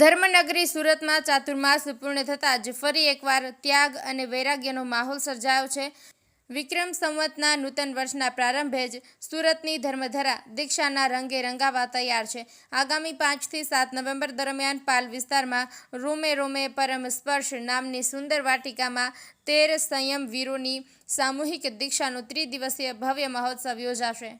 ધર્મનગરી સુરતમાં ચાતુર્માસ પૂર્ણ થતાં જ ફરી એકવાર ત્યાગ અને વૈરાગ્યનો માહોલ સર્જાયો છે. વિક્રમ સંવતના નૂતન વર્ષના પ્રારંભે જ સુરતની ધર્મધરા દીક્ષાના રંગે રંગાવા તૈયાર છે. આગામી પાંચથી સાત નવેમ્બર દરમિયાન પાલ વિસ્તારમાં રોમે રોમે પરમ સ્પર્શ નામની સુંદર વાટિકામાં તેર સંયમ વીરોની સામૂહિક દીક્ષાનો ત્રિદિવસીય ભવ્ય મહોત્સવ યોજાશે.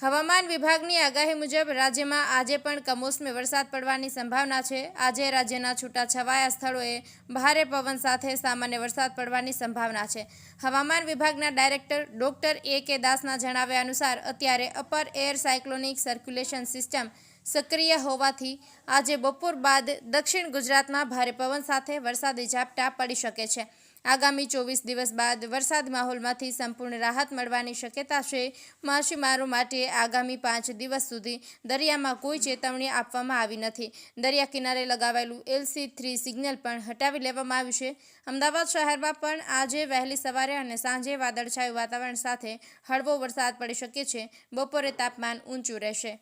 હવામાન વિભાગની આગાહી મુજબ રાજ્યમાં આજે પણ કમોસમી વરસાદ પડવાની સંભાવના છે. આજે રાજ્યના છૂટાછવાયા સ્થળોએ ભારે પવન સાથે સામાન્ય વરસાદ પડવાની સંભાવના છે. હવામાન વિભાગના ડાયરેક્ટર ડોક્ટર એ કે દાસના જણાવ્યા અનુસાર અત્યારે upper air cyclonic circulation system સક્રિય હોવાથી આજે બપોર બાદ દક્ષિણ ગુજરાતમાં ભારે પવન સાથે વરસાદી ઝાપટા પડી શકે છે. આગામી ચોવીસ દિવસ બાદ વરસાદ માહોલમાંથી સંપૂર્ણ રાહત મળવાની શક્યતા છે. માછીમારો માટે આગામી પાંચ દિવસ સુધી દરિયામાં કોઈ ચેતવણી આપવામાં આવી નથી. દરિયા કિનારે લગાવેલું એલસી થ્રી સિગ્નલ પણ હટાવી લેવામાં આવ્યું છે. અમદાવાદ શહેરમાં પણ આજે વહેલી સવારે અને સાંજે વાદળછાયું વાતાવરણ સાથે હળવો વરસાદ પડી શકે છે. બપોરે તાપમાન ઊંચું રહેશે.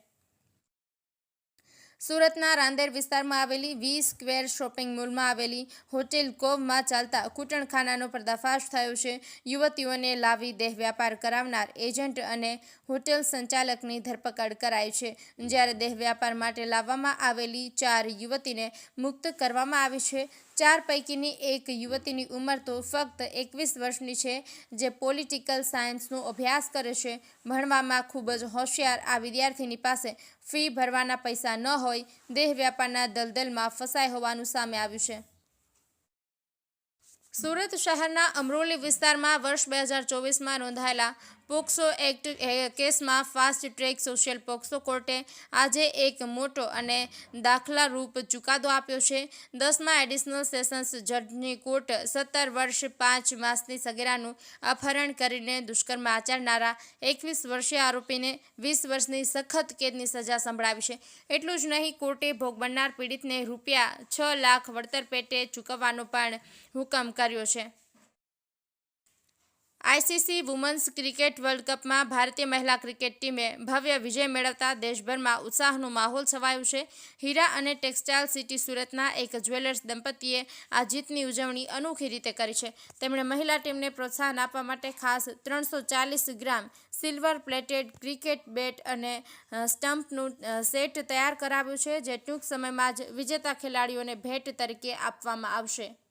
સુરતના રાંદેર વિસ્તારમાં આવેલી વી સ્ક્વેર શોપિંગ મોલમાં આવેલી હોટેલ કોવમાં ચાલતા કૂટણખાનાનો પર્દાફાશ થયો છે. યુવતીઓને લાવી દેહ વ્યાપાર કરાવનાર એજન્ટ અને હોટેલ સંચાલકની ધરપકડ કરાઈ છે. જ્યારે દેહ વ્યાપાર માટે લાવવામાં આવેલી ચાર યુવતીને મુક્ત કરવામાં આવી છે ચાર પૈકીની એક યુવતીની ઉંમર તો ફક્ત એકવીસ વર્ષની છે, જે પોલિટિકલ સાયન્સનો અભ્યાસ કરે છે. ભણવામાં ખૂબ જ હોશિયાર આ વિદ્યાર્થીની પાસે ફી ભરવાના પૈસા ન હોય, દેહ વ્યાપારના દલદલમાં ફસાય હોવાનું સામે આવ્યું છે. સુરત શહેરના અમરોલી વિસ્તારમાં વર્ષ બે હજાર ચોવીસમાં નોંધાયેલા પોક્સો એક્ટ કેસમાં ફાસ્ટ ટ્રેક સોશિયલ પોક્સો કોર્ટે આજે એક મોટો અને દાખલારૂપ ચુકાદો આપ્યો છે. દસમા એડિશનલ સેશન્સ જજની કોર્ટ સત્તર વર્ષ પાંચ માસની સગીરાનું અપહરણ કરીને દુષ્કર્મ આચરનારા એકવીસ વર્ષીય આરોપીને વીસ વર્ષની સખત કેદની સજા સંભળાવી છે. એટલું જ નહીં, કોર્ટે ભોગ બનનાર પીડિતને રૂપિયા છ લાખ વળતર પેટે ચૂકવવાનો પણ હુકમ કર્યો છે. આઈસીસી વુમન્સ ક્રિકેટ વર્લ્ડ કપમાં ભારતીય મહિલા ક્રિકેટ ટીમે ભવ્ય વિજય મેળવતા દેશભરમાં ઉત્સાહનો માહોલ છવાયો છે. હીરા અને ટેક્સટાઇલ સિટી સુરતના એક જ્વેલર્સ દંપતીએ આ જીતની ઉજવણી અનોખી રીતે કરી છે. તેમણે મહિલા ટીમને પ્રોત્સાહન આપવા માટે ખાસ ત્રણસો gram silver plated cricket bat અને સ્ટમ્પનું સેટ તૈયાર કરાવ્યું છે, જે ટૂંક સમયમાં જ વિજેતા ખેલાડીઓને ભેટ તરીકે આપવામાં આવશે.